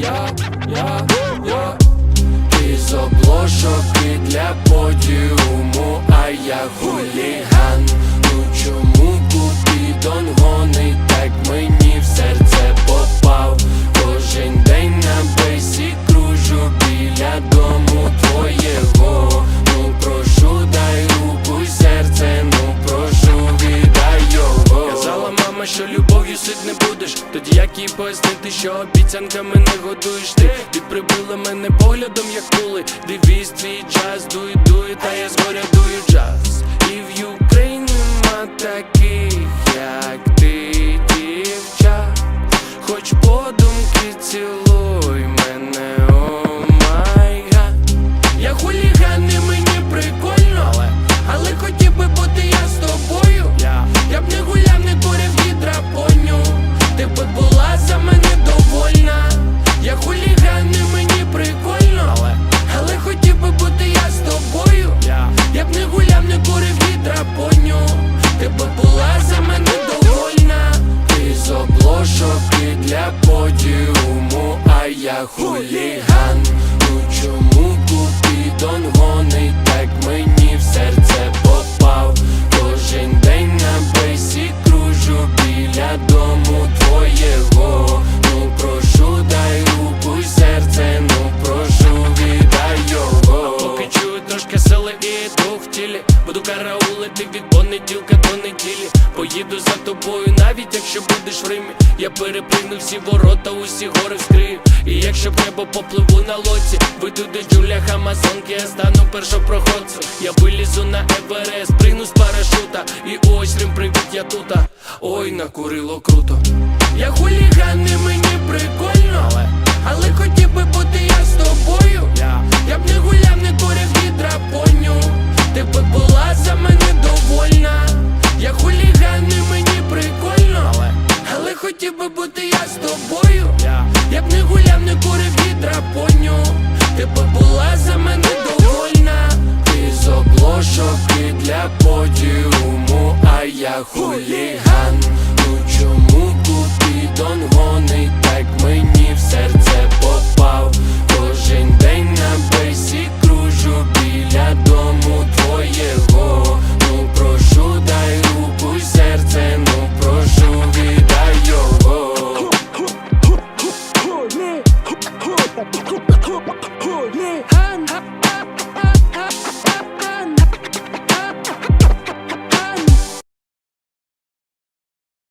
yeah, yeah. пояснити, що обіцянками не годуєш ти. Ти мене поглядом, як кули. Дивись, твій час дуй в тілі, буду караулити від понеділка до неділі. Поїду за тобою, навіть якщо будеш в Римі, я перепригну всі ворота, усі гори вскрию. І якщо б треба попливу на лоці, вийду до Джулях Амазонки, я стану першопроходцем. Я вилізу на Еверест, прийну з парашута. І ось Рим, привіт, я тута. Ой, накурило круто. Я хуліган, і мені прикольно, але. я з тобою, я б не гуляв, не курив від драпоню, ти б була за мене до.